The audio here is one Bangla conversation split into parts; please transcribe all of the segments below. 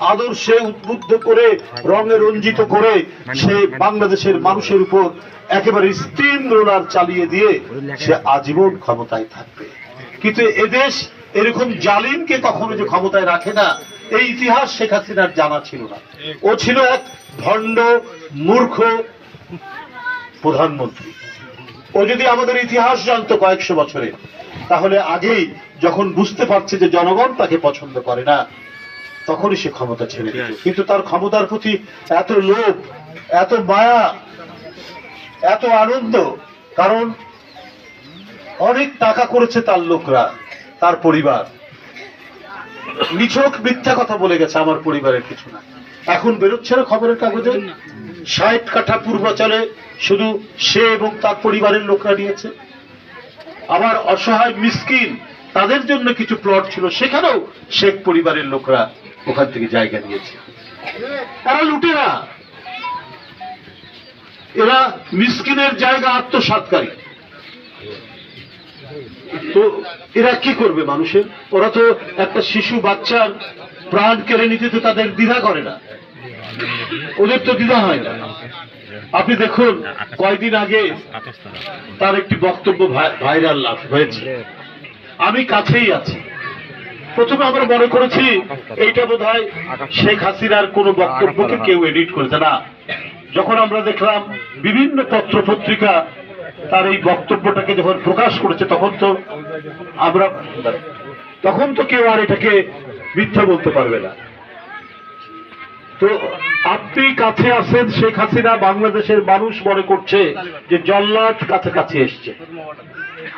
আদর্শে উদ্বুদ্ধ করে রঙে রঞ্জিত করে সে বাংলাদেশের মানুষের উপর একেবারে স্টিম রোলার চালিয়ে দিয়ে সে আজীবন ক্ষমতায় থাকবে। কিন্তু এদেশ এরকম জালিমকে কখনো যে ক্ষমতায় রাখে না এই ইতিহাস শেখ হাসিনার জানা ছিল না। ও ছিল এক ভণ্ড মূর্খ প্রধানমন্ত্রী। ও যদি আমাদের ইতিহাস জানতো কয়েকশো বছরে তাহলে আগেই যখন বুঝতে পারছে যে জনগণ তাকে পছন্দ করে না তখনই সে ক্ষমতা ছেড়ে দিত। কিন্তু তার ক্ষমতার প্রতি এত লোভ এত মায়া এত আনন্দ কারণ অনেক টাকা করেছে তার লোকরা তার পরিবার। নিছক মিথ্যা কথা বলে গেছে আমার পরিবারের কিছু না। এখন বেরোচ্ছে না খবরের কাগজে? ষাট কাঠা পূর্বাচলে শুধু সে এবং তার পরিবারের লোকরা নিয়েছে। আবার অসহায় মিসকিন তাদের জন্য কিছু প্লট ছিল সেখানেও শেখ পরিবারের লোকরা ওখান থেকে জায়গা নিয়েছে। তারা লুটেরা। এরা মিসকিনের জায়গা আত্মসাতকারী তো এরা কি করবে মানুষের? ওরা তো একটা শিশু বাচ্চার প্রাণ কেড়ে নিতে তো তাদের দ্বিধা করে না। ওদের তো দ্বিধা হয় না। আপনি দেখুন, কয়দিন আগে তার একটি বক্তব্য ভাই- ভাইরাল লাভ হয়েছে। আমি কাছেই আছি। প্রথমে আমরা মনে করেছি এইটা বোধ হয় শেখ হাসিনার কোনো বক্তব্যকে কেউ এডিট করেছে না। যখন আমরা দেখলাম বিভিন্ন পত্র পত্রিকা তার এই বক্তব্যটাকে যখন প্রকাশ করেছে, তখন তো আমরা তখন তো কেউ আর এটাকে মিথ্যা বলতে পারবে না। তো আপনি কাছে আছেন, শেখ হাসিনা বাংলাদেশের মানুষ মনে করছে যে জল্লাদ কাছাকাছি এসছে।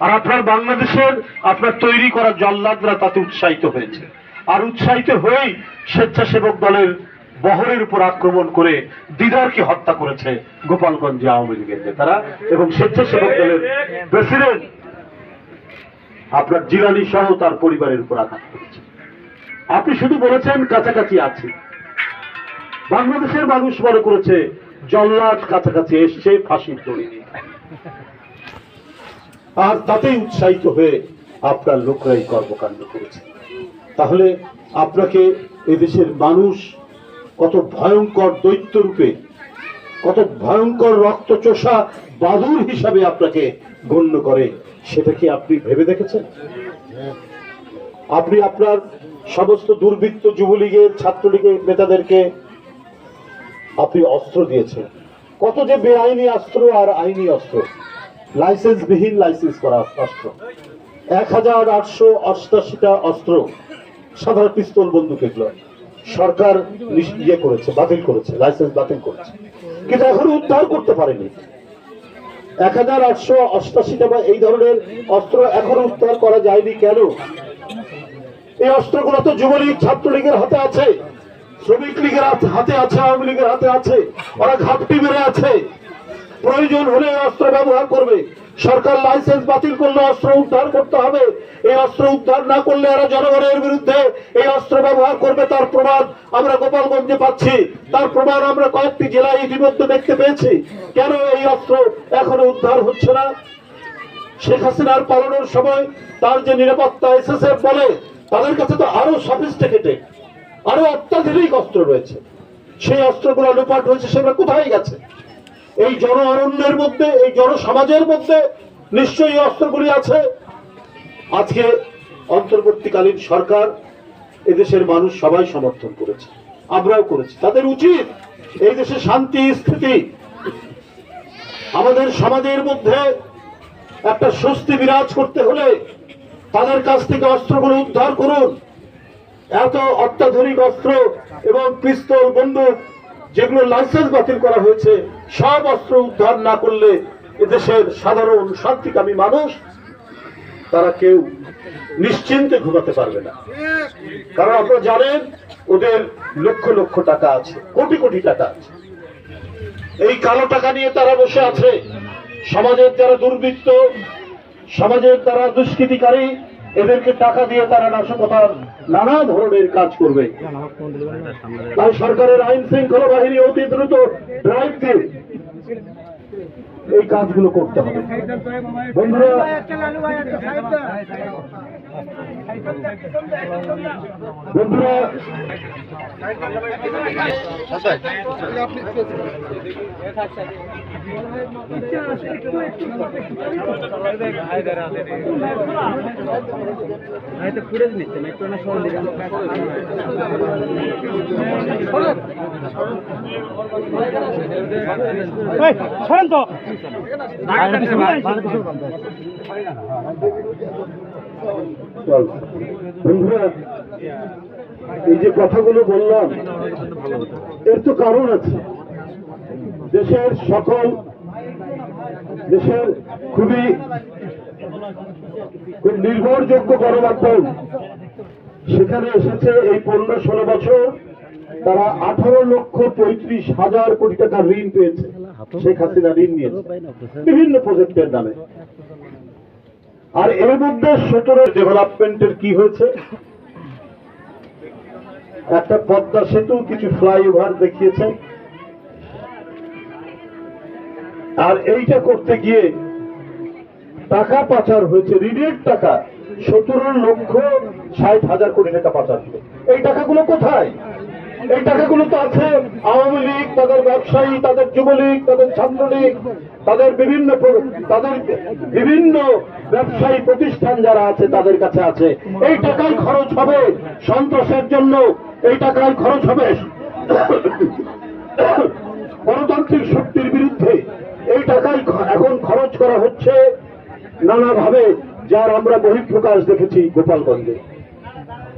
আর আপনার বাংলাদেশের, আপনার তৈরি করা জল্লাদরা তাতে উৎসাহিত হয়েছে। আর উৎসাহিত হয়েই স্বেচ্ছাসেবক দলের বহরের উপর আক্রমণ করে দিদারকে হত্যা করেছে গোপালগঞ্জে আওয়ামী লীগের নেতারা এবং স্বেচ্ছাসেবক দলের প্রেসিডেন্ট আপনার জিলানি সহ তার পরিবারের উপর আঘাত করেছে। আপনি শুধু বলেছেন কাছাকাছি আছে। বাংলাদেশের মানুষ মনে করেছে, জল্লাদ কাছাকাছি এসছে ফাঁসির দড়ি আর তাতেই উৎসাহিত হয়ে আপনার লোকরাই কর্মকাণ্ড করেছে। তাহলে আপনাকে এদেশের মানুষ কত ভয়ঙ্কর দৈত্য রূপে কত ভয়ঙ্কর রক্তচোষা বাদুর হিসাবে আপনাকে গণ্য করে, সেটা কি আপনি ভেবে দেখেছেন? আপনি আপনার সমস্ত দুর্বৃত্ত যুবলীগের, ছাত্রলীগের নেতাদেরকে আপনি অস্ত্র দিয়েছেন। কত যে বেআইনি অস্ত্র আর আইনি অস্ত্র। লাইসেন্সবিহীন লাইসেন্স করা অস্ত্র। এক হাজার আটশো অষ্টাশিটা অস্ত্র সাধারণ পিস্তল বন্দুক এগুলো। সরকার ইয়ে করেছে, বাতিল করেছে, লাইসেন্স বাতিল করেছে। কিন্তু এখনও উদ্ধার করতে পারেনি। এক হাজার আটশো অষ্টাশিটা বা এই ধরনের অস্ত্র এখনও উদ্ধার করা যায়নি কেন? এই অস্ত্রগুলো তো যুবলীগ, ছাত্রলীগের হাতে আছে। শ্রমিক লীগের হাতে- আছে, আওয়ামী লীগের হাতে আছে। ওরা ঘাপটি মেরে আছে। প্রয়োজন হলে অস্ত্র ব্যবহার করবে। সরকার লাইসেন্স বাতিল করলে অস্ত্র উদ্ধার করতে হবে। এই অস্ত্র উদ্ধার না করলে এরা জনগণের বিরুদ্ধে এই অস্ত্র ব্যবহার করবে। তার প্রমাণ আমরা গোপালগঞ্জে পাচ্ছি। তার প্রমাণ আমরা কয়েকটি জেলায় ইতিমধ্যে দেখতে পেয়েছি। কেন এই অস্ত্র এখনও উদ্ধার হচ্ছে না? শেখ হাসিনার পালনের সময় তার যে নিরাপত্তা এসএসএফ বলে, তাদের কাছে তো আরও সফিস্টিকেটেড আরও অত্যাধুনিক অস্ত্র রয়েছে। সেই অস্ত্রগুলো লোপাট হয়েছে, সেগুলো কোথায় গেছে? এই জন অরণ্যের মধ্যে, এই জনসমাজের মধ্যে নিশ্চয়ই অস্ত্রগুলি আছে। আজকে অন্তর্বর্তীকালীন সরকার এদেশের মানুষ সবাই সমর্থন করেছে। আমরাও করেছি। তাদের উচিত এই দেশে শান্তি, স্থিতি। আমাদের সমাজের মধ্যে একটা স্বস্তি বিরাজ করতে হলে তাদের কাছ থেকে অস্ত্রগুলো উদ্ধার করুন। এত অত্যাধুনিক অস্ত্র এবং পিস্তল, বন্দুক, যেগুলো লাইসেন্স বাতিল করা হয়েছে, সব অস্ত্র উদ্ধার না করলে এদেশের সাধারণ শান্তিকামী মানুষ, তারা কেউ নিশ্চিন্তে ঘুমাতে পারবে না। কারণ আপনারা জানেন, ওদের লক্ষ লক্ষ টাকা আছে, কোটি কোটি টাকা আছে। এই কালো টাকা নিয়ে তারা বসে আছে। সমাজের যারা দুর্বৃত্ত, সমাজের যারা দুষ্কৃতিকারী এদেরকে টাকা দিয়ে তারা নাশকতার নানা ধরনের কাজ করবে। তাই সরকারের আইন শৃঙ্খলা বাহিনী অতি দ্রুত ড্রাইভ দিয়ে এই কাজগুলো করতে হবে। বন্ধুরা বন্ধুরা না সরল দিবেন শোনেন তো এই যে কথাগুলো বললাম, এর তো কারণ আছে। দেশের সকল, দেশের খুবই খুব নির্ভরযোগ্য গণমাধ্যম, সেখানে এসেছে এই পনেরো ষোলো বছর তারা আঠারো লক্ষ পঁয়ত্রিশ হাজার কোটি টাকা ঋণ পেয়েছে। শেখ হাসিনা ঋণ নিয়েছে। বিভিন্ন প্রজেক্টের নামে। আর এর মধ্যে সতেরো ডেভেলপমেন্টের কি হয়েছে? একটা পদ্মা সেতু, কিছু ফ্লাইওভার দেখিয়েছে। আর এইটা করতে গিয়ে টাকা পাচার হয়েছে, ঋণের টাকা। সতেরো লক্ষ ষাট হাজার কোটি টাকা পাচার এই টাকাগুলো কোথায়? এই টাকাগুলো তো আছে। আওয়ামী লীগ, তাদের ব্যবসায়ী, তাদের যুবলীগ, তাদের ছাত্রলীগ, তাদের বিভিন্ন তাদের বিভিন্ন ব্যবসায়ী প্রতিষ্ঠান যারা আছে, তাদের কাছে আছে। এই টাকাই খরচ হবে সন্ত্রাসের জন্য। এই টাকাই খরচ হবে গণতান্ত্রিক শক্তির বিরুদ্ধে। এই টাকাই খ- এখন খরচ করা হচ্ছে নানাভাবে, যার আমরা বহিঃপ্রকাশ দেখেছি গোপালগঞ্জে।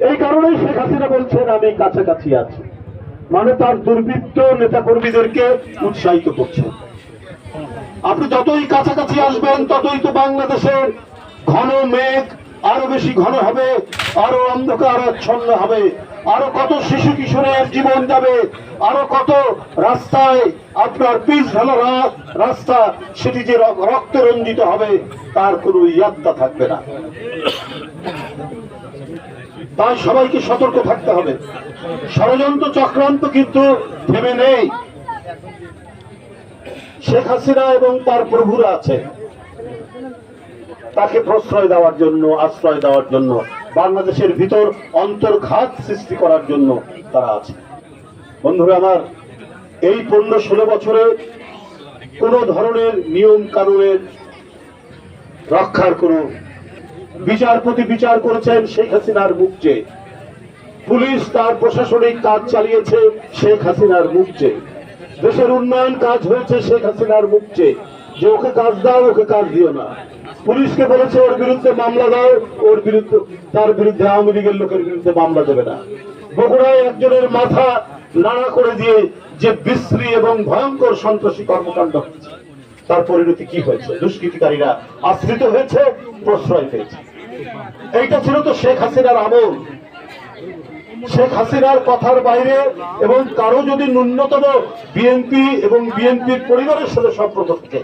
এই কারণেই শেখ হাসিনা বলছেন, আমি কাছাকাছি আছি। মানে তার দুর্বৃত্ত নেতাকর্মীদেরকে উৎসাহিত করছে। আপনি যতই কাছাকাছি আসবেন, ততই তো বাংলাদেশের ঘন মেঘ আরও বেশি ঘন হবে, আরও অন্ধকার আচ্ছন্ন হবে, আরও কত শিশু কিশোরের জীবন যাবে, আরও কত রাস্তায় আপনার ঢালা রা- রাস্তা সেটি যে রক্তে রঞ্জিত হবে, তার কোনো ইয়াত্তা থাকবে না। তাই সবাইকে সতর্ক থাকতে হবে। ষড়যন্ত্র চক্রান্ত কিন্তু থেমে নেই। শেখ হাসিনা এবং তার প্রভুরা আছে। তাকে প্রশ্রয় দেওয়ার জন্য, আশ্রয় দেওয়ার জন্য, বাংলাদেশের ভিতর অন্তর্ঘাত সৃষ্টি করার জন্য তারা আছে। বন্ধুরা আমার, এই পনেরো ষোলো বছরে কোনো ধরনের নিয়ম কানুনের রক্ষার কোনো বিচারপতি বিচার করেছেন শেখ হাসিনার মুখ চেয়ে পুলিশ তার প্রশাসনিক কাজ চালিয়েছে শেখ হাসিনার মুখ চেয়ে দেশের উন্নয়ন কাজ হয়েছে শেখ হাসিনার মুখ যে ওকে কাজ দাও, ওকে কাজ দিও না। পুলিশকে বলেছে, ওর বিরুদ্ধে মামলা দাও, ওর বিরুদ্ধে তার বিরুদ্ধে আওয়ামী লীগের লোকের বিরুদ্ধে মামলা দেবে না। বগুড়ায় একজনের মাথা নাড়া করে দিয়ে যে বিশ্রী এবং ভয়ঙ্কর সন্ত্রাসী কর্মকাণ্ড হয়েছে। তার পরিণতি কি হয়েছে? দুষ্কৃতিকারীরা আশ্রিত হয়েছে, প্রশ্রয় পেয়েছে। এইটা ছিল তো শেখ হাসিনার আমল। শেখ হাসিনার কথার বাইরে এবং কারও যদি ন্যূনতম বিএনপি এবং বিএনপির পরিবারের সাথে সম্পর্ক থাকে,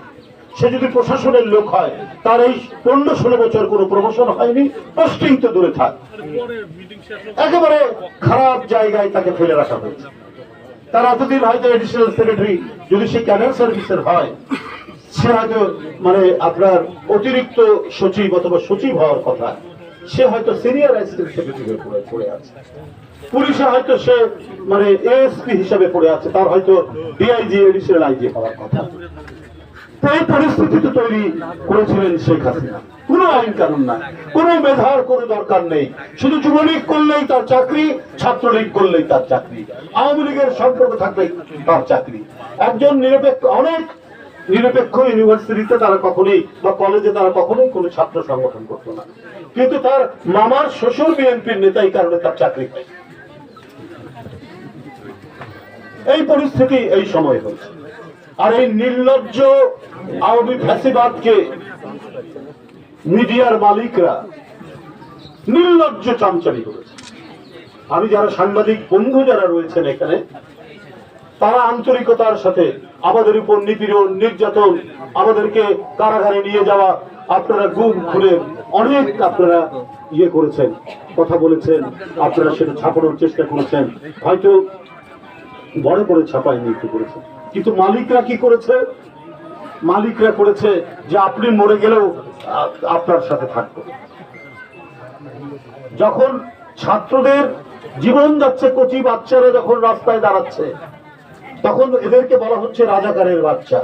সে যদি প্রশাসনের লোক হয়, তার এই পনেরো ষোলো বছর কোনো প্রমোশন হয়নি পোস্টিং তো দূরে থাক। একেবারে খারাপ জায়গায় তাকে ফেলে রাখা হয়েছে। তার এতদিন হয়তো এডিশনাল সেক্রেটারি যদি সে ক্যাডার সার্ভিসের হয় সে হয়তো মানে আপনার অতিরিক্ত সচিব অথবা সচিব হওয়ার কথা, সে হয়তো সিনিয়র অ্যাসিস্ট্যান্ট সেক্রেটারি পড়ে আছে। পুলিশে হয়তো সে মানে এএসপি হিসাবে পড়ে আছে, তার হয়তো ডিআইজি এডিশনাল আইজি হওয়ার কথা। এই পরিস্থিতি তো তৈরি করেছিলেন শেখ হাসিনা। কোনো আইন কানুন নাই, কোনো মেধার কোনো দরকার নেই। শুধু যুবলীগ করলেই তার চাকরি, ছাত্রলীগ করলেই তার চাকরি। আওয়ামী লীগের সম্পর্ক থাকবে তার চাকরি। একজন নিরপেক্ষ, অনেক নিরপেক্ষ ইউনিভার্সিটিতে তারা কখনোই বা কলেজে তারা কখনোই কোনো ছাত্র সংগঠন করতো না। কিন্তু তার মামার শ্বশুর বিএনপির নেতা এই কারণে তার চাকরি হয় এই পরিস্থিতি এই সময় হয়েছে। আর এই নির্লজ্জ আওয়ামী ফ্যাসিবাদকে মিডিয়ার মালিকরা নির্লজ্জ চামচারি করেছে। আমি যারা সাংবাদিক বন্ধু যারা রয়েছেন এখানে তারা আন্তরিকতার সাথে আমাদের উপর নিপীড়ন, নির্যাতন, আমাদেরকে কারাগারে নিয়ে যাওয়া আপনারা গুম খুলে অনেক আপনারা ইয়ে করেছেন, কথা বলেছেন, আপনারা সেটা ছাপানোর চেষ্টা করেছেন। হয়তো বড় করে ছাপায়নি একটু করেছে। কিন্তু মালিকরা কি করেছে? মালিকরা করেছে যে আপনি মরে গেলেও আপনার সাথে থাকব। যখন ছাত্রদের জীবন যাচ্ছে, কচি বাচ্চারা যখন রাস্তায় দাঁড়াচ্ছে তখন এদেরকে বলা হচ্ছে রাজাকারের বাচ্চা